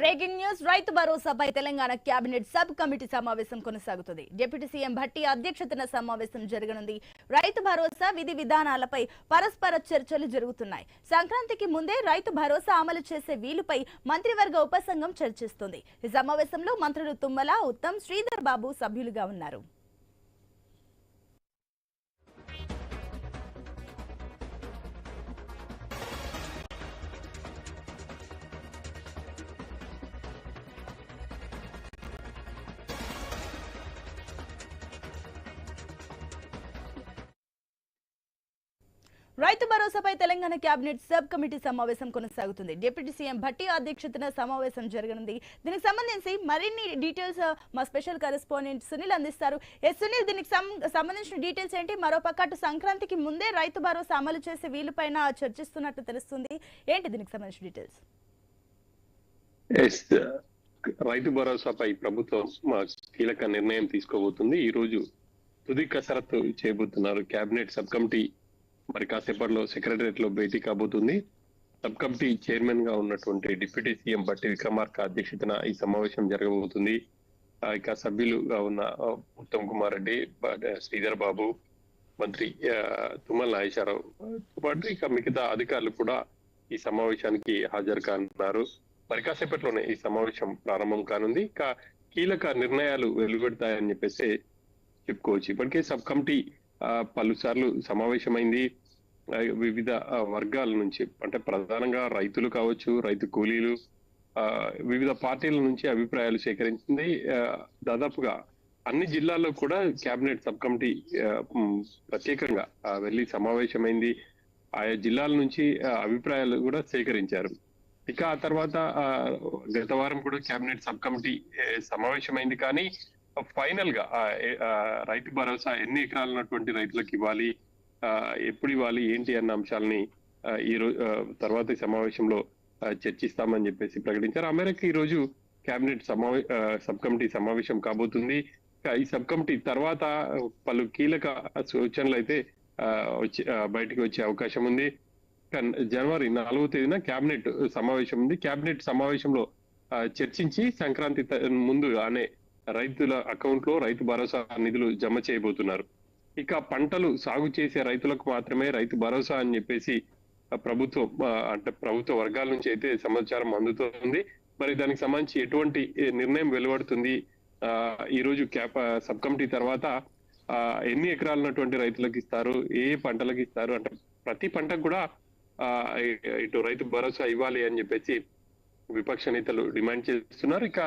Breaking news రైతు భరోసాపై Telangana cabinet sub committee సమావేశం కొనసాగుతుంది. డిప్యూటీ సీఎం భట్టి అధ్యక్షతన సమావేశం జరగనుంది. రైతు భరోసా విధి విధానాలపై పరస్పర చర్చలు జరుగుతున్నాయి. సంక్రాంతికి ముందే రైతు భరోసా అమలు చేసే వీలుపై మంత్రివర్గ ఉపసంఘం చర్చిస్తుంది. ఈ సమావేశంలో మంత్రులు తుమ్మల ఉత్తమ్ శ్రీధర్ బాబు సభ్యులుగా ఉన్నారు. రైతు భరోసాపై తెలంగాణ కేబినెట్ సబ్ కమిటీ సమావేశం కొనసాగుతుంది. డిప్యూటీ సీఎం భట్టి అధ్యక్షతన సమావేశం జరగనుంది. దీనికి సంబంధించి మరిన్ని డీటెయిల్స్ మా స్పెషల్ కరెస్పాండెంట్ సునీల్ అందిస్తారు. ఎస్ సునీల్ దీనికి సంబంధించిన డీటెయిల్స్ ఏంటి? మరోపక్క అటు సంక్రాంతికి ముందే రైతు భరోసా అమలు చేసే వీలుపైన చర్చిస్తున్నట్టు తెలుస్తుంది. ఏంటి దీనికి సంబంధించిన డీటెయిల్స్? ఎస్ రైతు భరోసాపై ప్రభుత్వం మా కీలక నిర్ణయం తీసుకోబోతుంది. ఈ రోజు తుది కసరత్తు చేయబోతున్నారు కేబినెట్ సబ్ కమిటీ మరి కాసేపట్లో సెక్రటరియట్లో భేటీ కాబోతుంది. సబ్ కమిటీ చైర్మన్గా ఉన్నటువంటి డిప్యూటీ సీఎం బట్టి విక్రమార్క అధ్యక్షతన ఈ సమావేశం జరగబోతుంది. ఇక సభ్యులుగా ఉన్న ఉత్తమ్ కుమార్ రెడ్డి శ్రీధర్ బాబు మంత్రి తుమ్మల నాగేశ్వరరావు పాటు ఇక మిగతా అధికారులు కూడా ఈ సమావేశానికి హాజరు కానున్నారు. మరి కాసేపట్లోనే ఈ సమావేశం ప్రారంభం కానుంది. ఇక కీలక నిర్ణయాలు వెలువడతాయని చెప్పేసి చెప్పుకోవచ్చు. ఇప్పటికే సబ్ కమిటీ పలుసార్లు సమావేశమైంది. వివిధ వర్గాల నుంచి. అంటే ప్రధానంగా రైతులు కావచ్చు రైతు కూలీలు ఆ, వివిధ పార్టీల నుంచి అభిప్రాయాలు సేకరించింది. దాదాపుగా అన్ని జిల్లాల్లో కూడా కేబినెట్ సబ్ కమిటీ ప్రత్యేకంగా వెళ్ళి సమావేశమైంది. ఆయా జిల్లాల నుంచి అభిప్రాయాలు కూడా సేకరించారు. ఇక ఆ తర్వాత గత వారం కూడా కేబినెట్ సబ్ కమిటీ సమావేశమైంది. కానీ ఫైనల్గా రైతు భరోసా ఎన్ని ఎకరాలు ఉన్నటువంటి రైతులకు ఇవ్వాలి? ఆ, ఎప్పుడు ఇవ్వాలి? ఏంటి అన్న అంశాలని ఈ రోజు తర్వాత సమావేశంలో చర్చిస్తామని చెప్పేసి ప్రకటించారు. ఆ మేరకు ఈ రోజు కేబినెట్ సమావే ఆ, సబ్ కమిటీ సమావేశం కాబోతుంది. ఈ సబ్ కమిటీ తర్వాత పలు కీలక సూచనలు అయితే వచ్చి బయటికి వచ్చే అవకాశం ఉంది. కన్- జనవరి నాలుగో తేదీన కేబినెట్ సమావేశం ఉంది. కేబినెట్ సమావేశంలో చర్చించి సంక్రాంతి ముందు అనే రైతుల అకౌంట్లో రైతు భరోసా నిధులు జమ చేయబోతున్నారు. ఇక పంటలు సాగు చేసే రైతులకు మాత్రమే రైతు భరోసా అని చెప్పేసి ప్రభుత్వం అంటే ప్రభుత్వ వర్గాల నుంచి అయితే సమాచారం అందుతోంది. మరి దానికి సంబంధించి ఎటువంటి నిర్ణయం వెలువడుతుంది? ఆ, ఈ రోజు క్యాప్ సబ్ కమిటీ తర్వాత ఆ, ఎన్ని ఎకరాలు ఉన్నటువంటి రైతులకు ఇస్తారు? ఏ పంటలకు ఇస్తారు? అంటే ప్రతి పంటకు కూడా ఆ, ఇటు రైతు భరోసా ఇవ్వాలి అని చెప్పేసి విపక్ష నేతలు డిమాండ్ చేస్తున్నారు. ఇక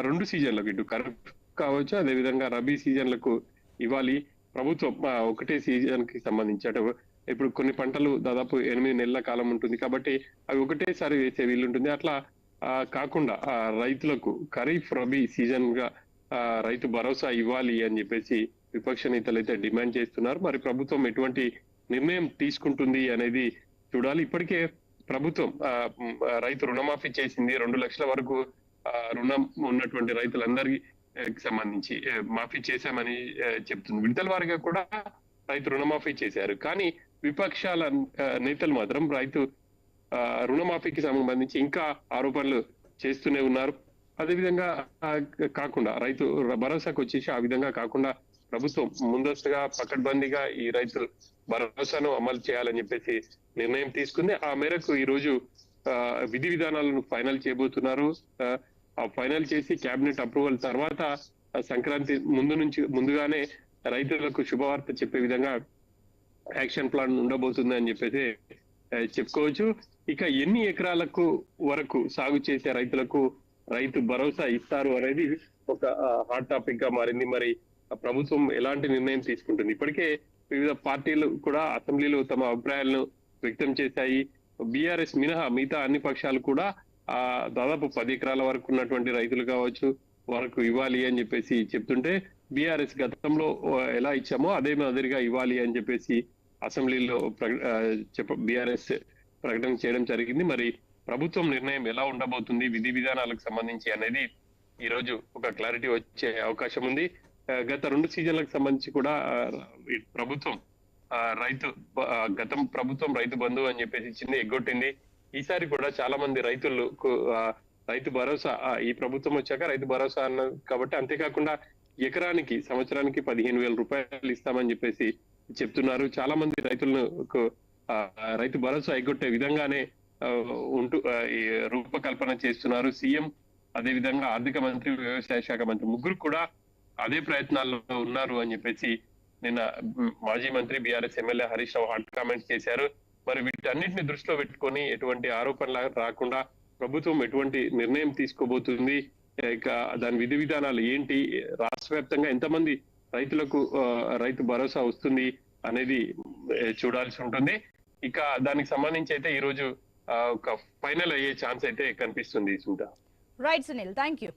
రెండు సీజన్లకు ఇటు ఖరీఫ్ కావచ్చు అదే విధంగా రబీ సీజన్లకు ఇవ్వాలి. ప్రభుత్వం ఒకటే సీజన్కి సంబంధించి. అటు ఇప్పుడు కొన్ని పంటలు దాదాపు ఎనిమిది నెలల కాలం ఉంటుంది కాబట్టి అవి ఒకటేసారి వేసే వీలు ఉంటుంది. అట్లా ఆ, కాకుండా ఆ, రైతులకు ఖరీఫ్ రబీ సీజన్గా ఆ, రైతు భరోసా ఇవ్వాలి అని చెప్పేసి విపక్ష నేతలు అయితే డిమాండ్ చేస్తున్నారు. మరి ప్రభుత్వం ఎటువంటి నిర్ణయం తీసుకుంటుంది అనేది చూడాలి. ఇప్పటికే ప్రభుత్వం ఆ, రైతు రుణమాఫీ చేసింది రెండు లక్షల వరకు రుణం ఉన్నటువంటి రైతులందరికి సంబంధించి మాఫీ చేశామని చెప్తుంది. విడతల వారిగా కూడా రైతు రుణమాఫీ చేశారు. కానీ విపక్షాల నేతలు మాత్రం రైతు ఆ, రుణమాఫీకి సంబంధించి ఇంకా ఆరోపణలు చేస్తూనే ఉన్నారు. అదేవిధంగా కాకుండా రైతు భరోసాకు వచ్చేసి ఆ విధంగా కాకుండా ప్రభుత్వం ముందస్తుగా పకడ్బందీగా ఈ రైతు భరోసాను అమలు చేయాలని చెప్పేసి నిర్ణయం తీసుకుంది. ఆ మేరకు ఈ రోజు ఆ, విధి విధానాలను ఫైనల్ చేయబోతున్నారు. ఫైనల్ చేసి కేబినెట్ అప్రూవల్ తర్వాత సంక్రాంతి ముందు నుంచి ముందుగానే రైతులకు శుభవార్త చెప్పే విధంగా యాక్షన్ ప్లాన్ ఉండబోతుంది అని చెప్పేసి చెప్పుకోవచ్చు. ఇక ఎన్ని ఎకరాలకు వరకు సాగు చేసే రైతులకు రైతు భరోసా ఇస్తారు అనేది ఒక హాట్ టాపిక్గా మారింది. మరి ఆ ప్రభుత్వం ఎలాంటి నిర్ణయం తీసుకుంటుంది? ఇప్పటికే వివిధ పార్టీలు కూడా అసెంబ్లీలో తమ అభిప్రాయాలను వ్యక్తం చేశాయి. బీఆర్ఎస్ మినహా మిగతా అన్ని పక్షాలు కూడా ఆ దాదాపు పది ఎకరాల వరకు ఉన్నటువంటి రైతులు కావచ్చు వరకు ఇవ్వాలి అని చెప్పేసి చెప్తుంటే బీఆర్ఎస్ గతంలో ఎలా ఇచ్చామో అదే మాదిరిగా ఇవ్వాలి అని చెప్పేసి అసెంబ్లీలో చెప్ప బీఆర్ఎస్ ప్రకటన చేయడం జరిగింది. మరి ప్రభుత్వం నిర్ణయం ఎలా ఉండబోతుంది విధి విధానాలకు సంబంధించి అనేది ఈ రోజు ఒక క్లారిటీ వచ్చే అవకాశం ఉంది. గత రెండు సీజన్లకు సంబంధించి కూడా ప్రభుత్వం రైతు గతం ప్రభుత్వం రైతు బంధువు అని చెప్పేసి చిన్న ఎగ్గొట్టింది. ఈసారి కూడా చాలా మంది రైతులు రైతు భరోసా ఆ, ఈ ప్రభుత్వం వచ్చాక రైతు భరోసా అన్న కాబట్టి అంతేకాకుండా ఎకరానికి సంవత్సరానికి పదిహేను వేల రూపాయలు ఇస్తామని చెప్పేసి చెప్తున్నారు. చాలా మంది రైతులను రైతు భరోసా ఎగ్గొట్టే విధంగానే ఉంటూ రూపకల్పన చేస్తున్నారు. సీఎం అదే విధంగా ఆర్థిక మంత్రి వ్యవసాయ శాఖ మంత్రి ముగ్గురు కూడా అదే ప్రయత్నాల్లో ఉన్నారు అని చెప్పేసి నిన్న మాజీ మంత్రి BRS MLA Harish Rao hot comments చేశారు. మరి వీటన్నిటిని దృష్టిలో పెట్టుకొని ఎటువంటి ఆరోపణలు రాకుండా ప్రభుత్వం ఎటువంటి నిర్ణయం తీసుకోబోతుంది? ఇక దాని విధి విధానాలు ఏంటి? రాష్ట్ర వ్యాప్తంగా ఎంతమంది రైతులకు రైతు భరోసా వస్తుంది అనేది చూడాల్సి ఉంటుంది. ఇక దానికి సంబంధించి అయితే ఈ రోజు ఒక ఫైనల్ అయ్యే ఛాన్స్ అయితే కనిపిస్తుంది సుంట రైట్ సునీల్ థ్యాంక్ యూ